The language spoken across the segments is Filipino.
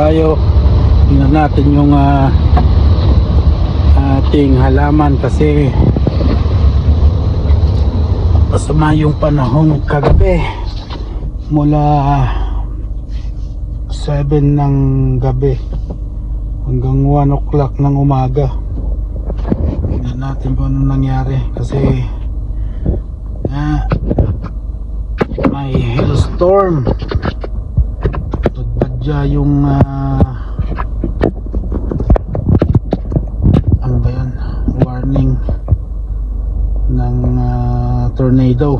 tayo. Tingnan natin yung ah, ating halaman kasi masama yung panahon kagabi. Mula 7 ng gabi hanggang 1 o'clock ng umaga. Tingnan natin kung anong nangyari kasi ah, may hailstorm nagbadya yung ah, ano ba yan? Warning ng ah, tornado.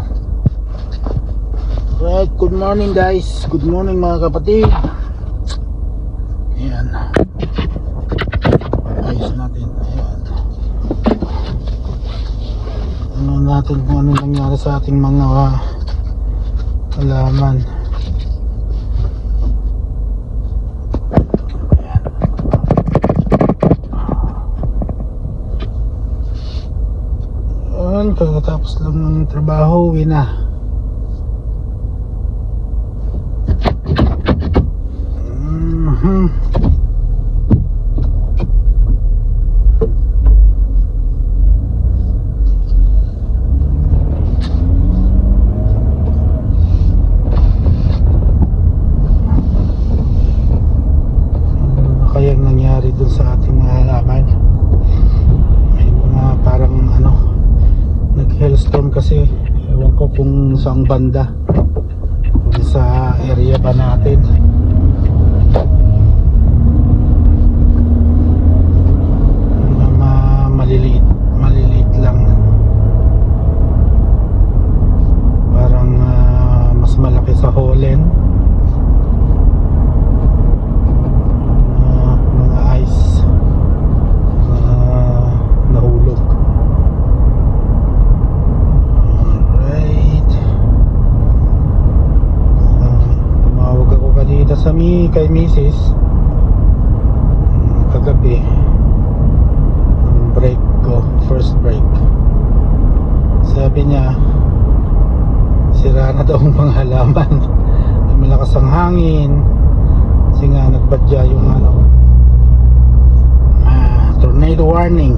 Right good morning guys. Good morning mga kapatid. Ayan. Ayos natin. Ayan. Ano natin kung ano nangyari sa ating mga ah, halaman ayan Ayan, kakatapos lang ng trabaho, uwi na. Mhm. Ano kayang nangyari dun sa ating mga halaman? May mga parang ano, nag-hailstorm kasi ewan ko kung saan banda. Kung sa area ba natin? Mga ma- maliliit maliliit lang. Parang ah, mas malaki sa Holland Ah, mga ice na nahulog Alright. Ah, tumawag ako kanina sa mi kay Mrs. Mm, Kagabi. Ang break ko, first break. Sabi niya, sira na daw ang mga malakas ang hangin. Kasi nga nagbadya yung ano, ah, tornado warning.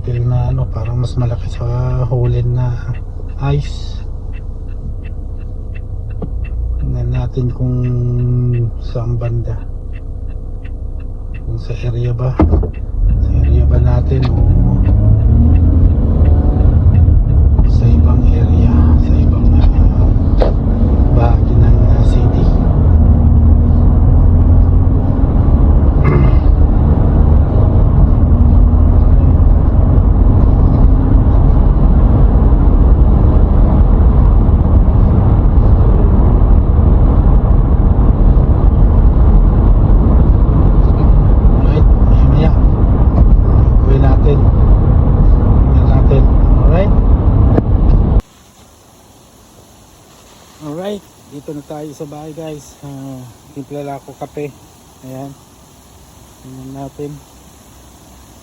Butil-butil na ano, parang mas malaki sa hulin na ice. Tingnan natin kung saan banda. Kung sa area ba. Sa area ba natin o sa ibang area, sa ibang ah, bahagi ng ah, city. Alright, maya maya. Uwi natin. Tingnan natin. Alright? Alright, dito na tayo sa bahay guys. Uh, timpla lang ako kape. Ayan. Tingnan natin.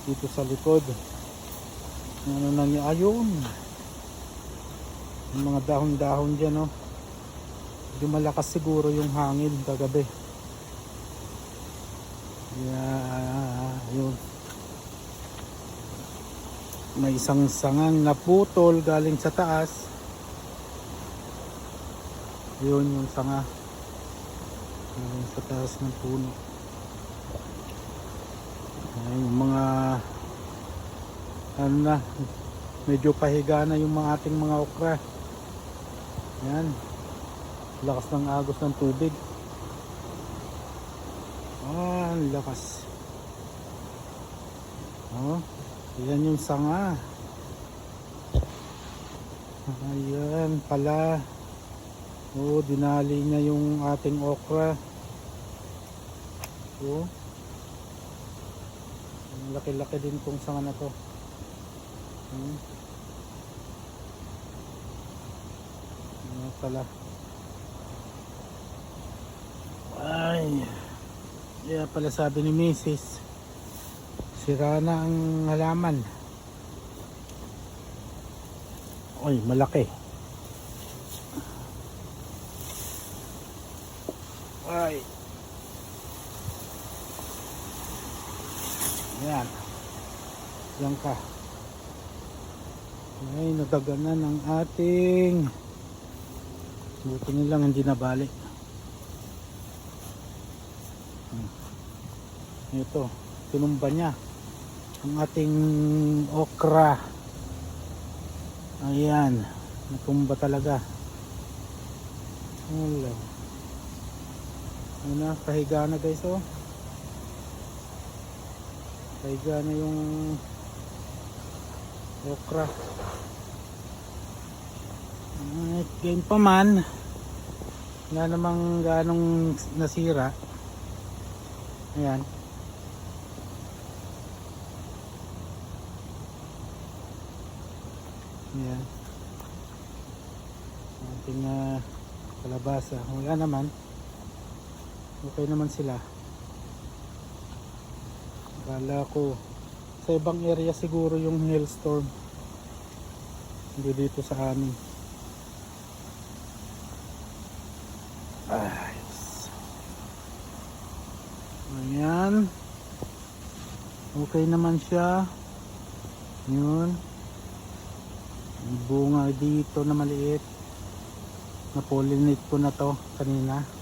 Dito sa likod. Ano na niya? Ayun. Yung mga dahon-dahon dyan, no? Medyo malakas siguro yung hangin kagabi. Yeah, yun. May isang sangang naputol galing sa taas. Yun yung sanga. Galing sa taas ng puno. Ayan, yung mga ano na, medyo pahiga na yung mga ating mga okra. Yan. Lakas ng agos ng tubig. Ah, ang lakas. Oh, yan yung sanga. Ayan pala. Oh, dinali niya yung ating okra. Oh. Ang laki-laki din tong sanga na to. Hmm. Ano pala. Ay, kaya pala sabi ni Mrs. Sira na ang halaman. Oy, malaki. Ay. Yan. Yan ka. Ay, nadaganan ang ating buti nilang hindi nabalik. Hmm. Ito, tinumba niya ang ating okra. Ayan, natumba talaga. Hello. Ano na, kahiga na guys oh. Kahiga na yung okra. At game pa man, wala namang ganong nasira. Ayan. Ayan. Ating uh, kalabasa. Wala naman. Okay naman sila. Akala ko sa ibang area siguro yung hailstorm. Hindi dito sa amin. Ayos. Ayan. Okay naman siya. Yun. Bunga dito na maliit. Na-pollinate ko na to kanina.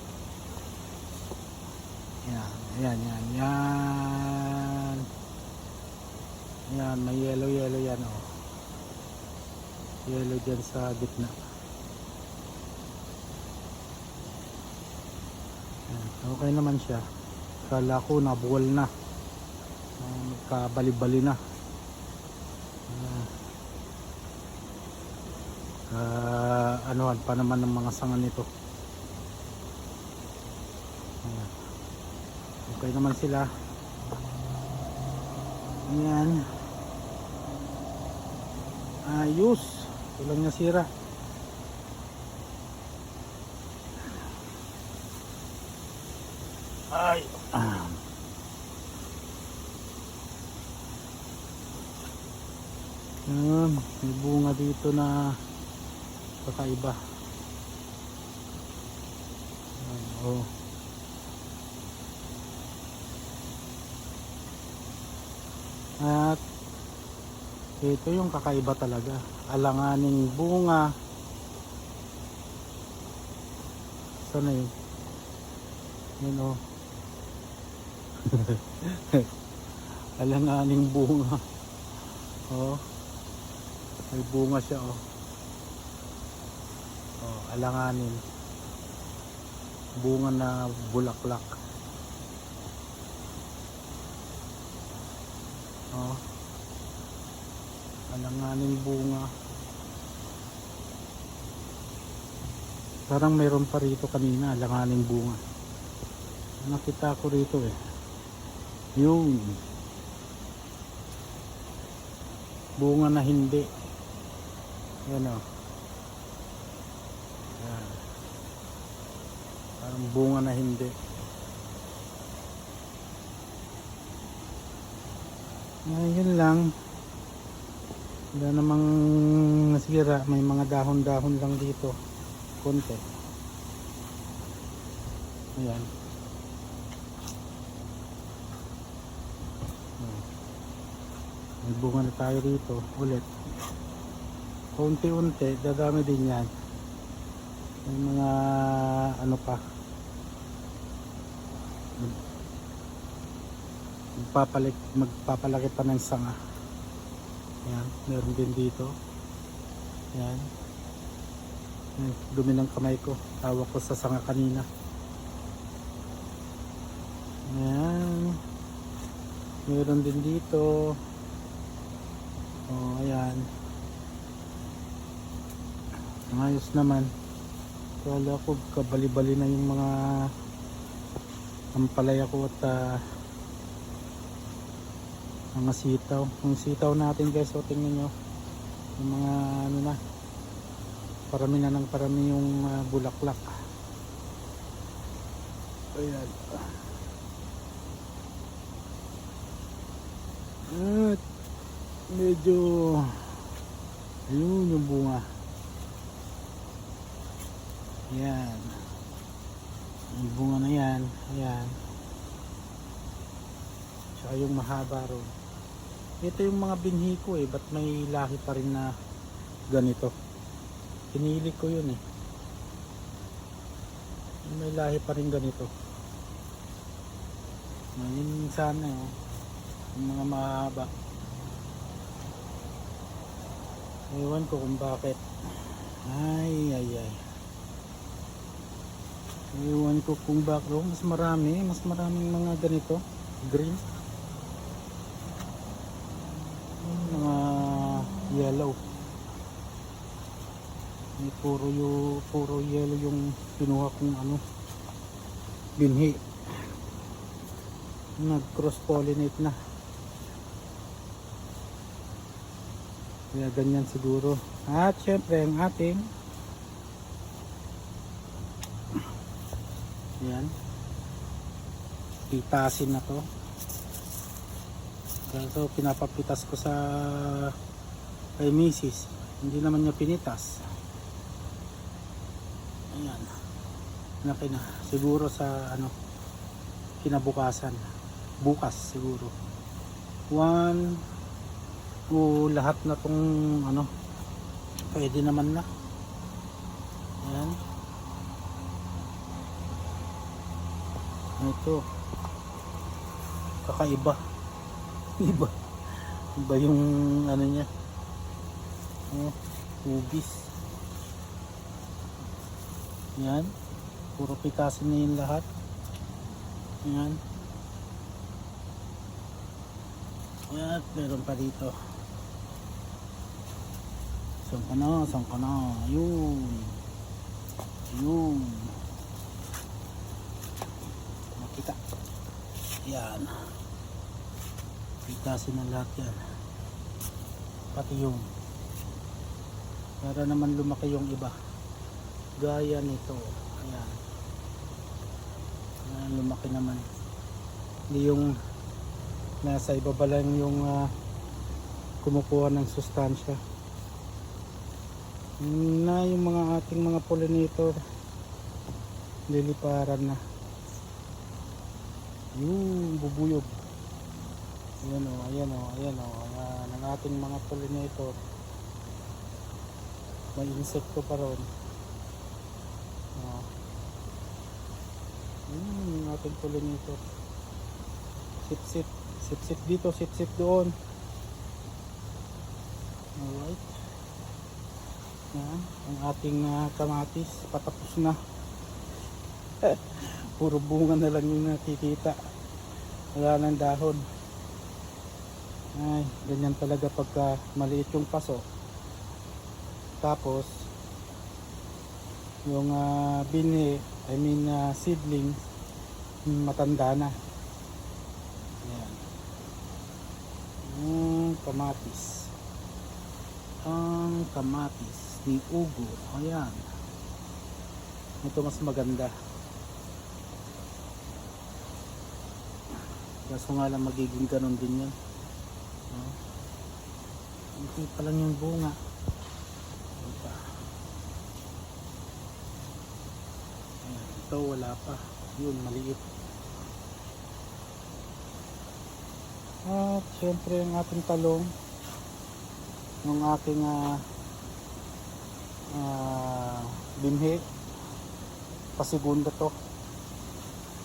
Yan, yan, yan, yan. May yellow, yellow yan oh. Yellow dyan sa gitna. Yan, okay naman siya. Kala ko nabuwal na. Uh, Magkabali-bali na. Ah. Ah, anuhan pa naman ng mga sanga nito. Okay naman sila. Ayan. Ayos. Walang nasira. Ay. Ah. Ayan, may bunga dito na kakaiba. Ayan, oh. At ito yung kakaiba talaga. Alanganing bunga. Sana yun? Yun oh. Alanganing bunga. Oh. May bunga siya oh. Oh, alanganin. Bunga na bulaklak. Oh. Alanganin bunga. Parang mayroon pa rito kanina, alanganin bunga. Nakita ko rito eh. Yung bunga na hindi. Yan o. Yan. Parang bunga na hindi. Ayun lang. Wala namang nasira. May mga dahon-dahon lang dito. Konti. Ayan. May bunga na tayo rito. Ulit. Unti-unti. Dadami din yan. May mga ano pa. Magpapalik magpapalaki pa ng sanga. Yan meron din dito. Yan. Dumi ng kamay ko. Tawag ko sa sanga kanina. Yan. Meron din dito. Oh ayan. Ayos naman. Kala ko kabali-bali na yung mga ampalaya ko at ah, mga sitaw yung sitaw natin guys so tingnan nyo yung mga ano na parami na ng parami yung ah, bulaklak Ayan. At medyo ayun yung bunga. Ayan. Yung bunga na yan. Ayan. Tsaka yung mahaba ron. Ito yung mga binhi ko eh. Ba't may lahi pa rin na ganito? Pinili ko yun eh. May lahi pa rin ganito. Ngayon sana eh. oh. Yung mga mahaba. Ewan ko kung bakit. Ay, ay, ay. Ewan ko kung bakit. Oh, mas marami. Mas maraming mga ganito. Green. Yung Mga yellow. May puro yung puro yellow yung kinuha kong ano binhi. Nag cross pollinate na. Kaya ganyan siguro. At syempre ang ating yan pitasin na to. So pinapapitas ko sa kay misis. Hindi naman niya pinitas. Ayan. Laki na. Siguro sa ano kinabukasan. Bukas siguro. One o lahat na tong ano pwede naman na. Ayan. Ito. Kakaiba. Iba. Iba yung ano niya. Oh, ubis. Yan. Puro pitasin na yung lahat. Yan. At meron pa dito. Saan ka na? Saan ka na? Yun. Yun. Makita. Yan. Pitasin na lahat yan. Pati yung. Para naman lumaki yung iba. Gaya nito. Ayan. Ayan, lumaki naman. Hindi yung nasa ibaba lang yung ah, kumukuha ng sustansya. Na yung mga ating mga pollinator liliparan na. Yung bubuyog. Ayan o, ayan o, ayan o. Ayan, ang ating mga pollinator. May insekto pa ron. Oh. Yun yung ating pollinator. Sip-sip. Sip-sip dito, sip-sip doon. Alright. Yan. Ang ating ah, kamatis, patapos na. Puro bunga na lang yung nakikita. Wala nang dahon. Ay, ganyan talaga pagka maliit yung paso. Tapos, yung ah, binhi, I mean ah, seedlings, matanda na. Ayan. Ang kamatis. Ang kamatis ni Ugo. Ayan. Ito mas maganda. Kaso nga lang magiging ganun din yan. No? Hindi pa lang yung bunga. Ano pa? Ayan. Ito wala pa. Yun, maliit. At syempre ang ating talong. Ng aking ah ah, binhi. Pasigunda to.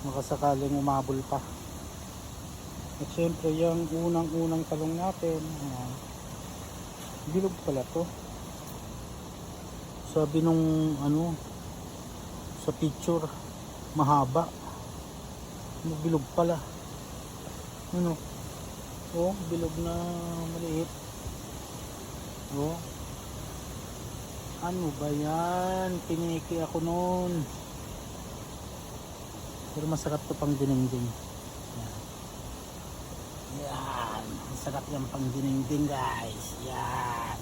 Makasakaling umabol pa. At syempre yung unang unang talong natin ayan, bilog pala to. Sabi nung ano sa picture mahaba bilog pala ano Oh, bilog na maliit. Oh. Ano ba yan? Piniki ako noon. Pero masarap to pang dinengding. Yan. Yan. Masarap yan pang dinengding guys. Yan.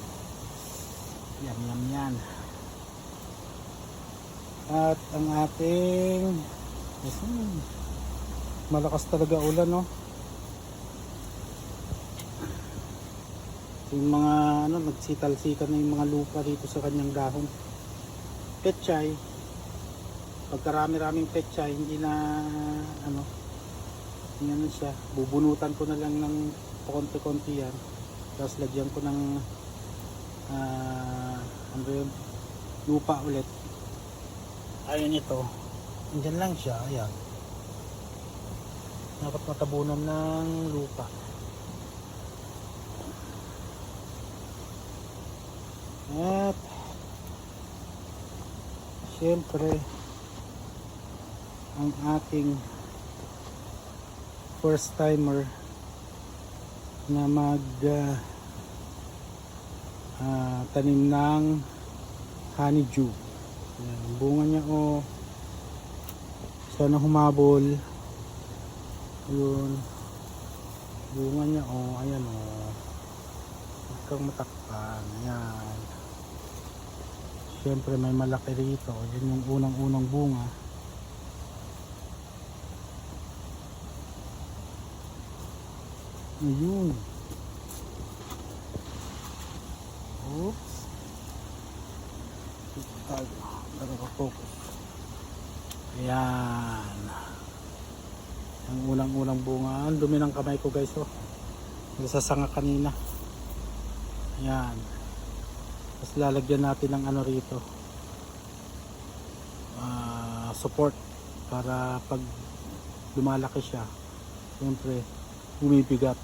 Yan, yan, yan. At ang ating. Malakas talaga ulan, no? Yung mga, ano, nagsital-sital na yung mga lupa dito sa kanyang dahon. Petchay. Pagkarami-raming petchay, hindi na, ano, hindi na siya. Bubunutan ko na lang ng konti-konti yan. Tapos lagyan ko ng, ah, ano yun, lupa ulit. Ayun ito. Andyan lang siya, ayan. Dapat matabunan ng lupa. At Siyempre ang ating first timer na mag ah, ah, tanim ng honeydew. Ang bunga niya oh sana humabol. Yun. Bunga niya oh, ayan oh. Huwag kang matakpan. Ayan. Siyempre may malaki rito. Yan yung unang-unang bunga. Ayun. Oops. Tayo. Pero focus. Ayan. Ang unang-unang bunga. Ang dumi ng kamay ko guys. Oh. Nasasanga kanina. Ayan. Tapos lalagyan natin ng ano rito. ah, support para pag lumalaki siya. Siyempre, bumibigat.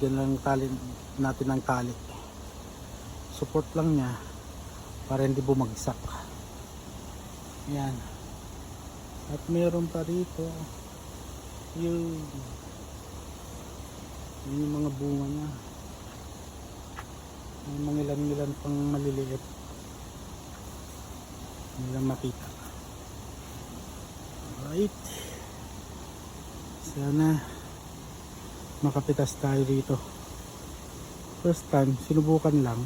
Diyan lang tali natin ng tali. Support lang niya para hindi bumagsak. Yan. At meron pa rito yung yun yung mga bunga niya. May mga ilan-ilan pang maliliit. Hindi lang makita. Alright. Sana makapitas tayo dito. First time, sinubukan lang.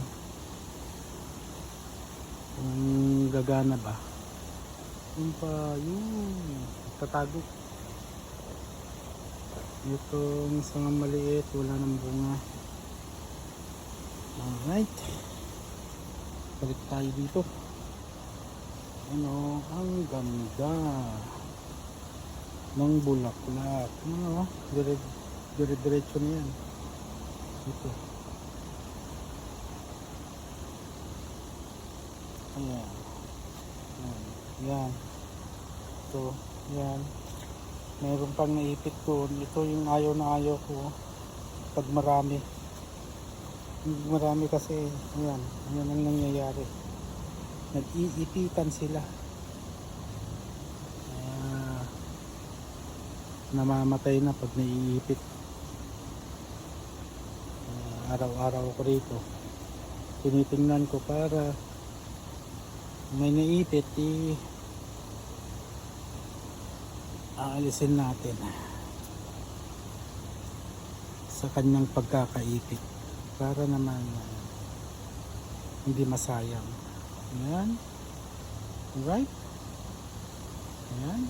Kung gagana ba. Yung pa, yun. Tatago. Itong isang maliit, wala nang bunga. Alright. Balik tayo dito. Ano, ang ganda ng bulaklak. Ano, dire, dire diretso na yan. Dito. Ayan. Yan. Ito. Yan. Meron pang naipit ko. Ito yung ayaw na ayaw ko. Pag marami. Marami kasi. Ayan. Ayan ang nangyayari. Nag-iipitan sila. Kaya namamatay na pag naiipit. Kaya araw-araw ko rito. Tinitingnan ko para may naipit i aalisin natin sa kanyang pagkakaipit para naman uh, hindi masayang. Yan alright? Yan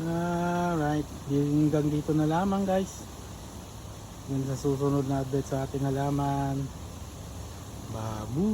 alright. Hanggang dito na lamang guys. Hanggang sa susunod na update sa ating halaman. Babu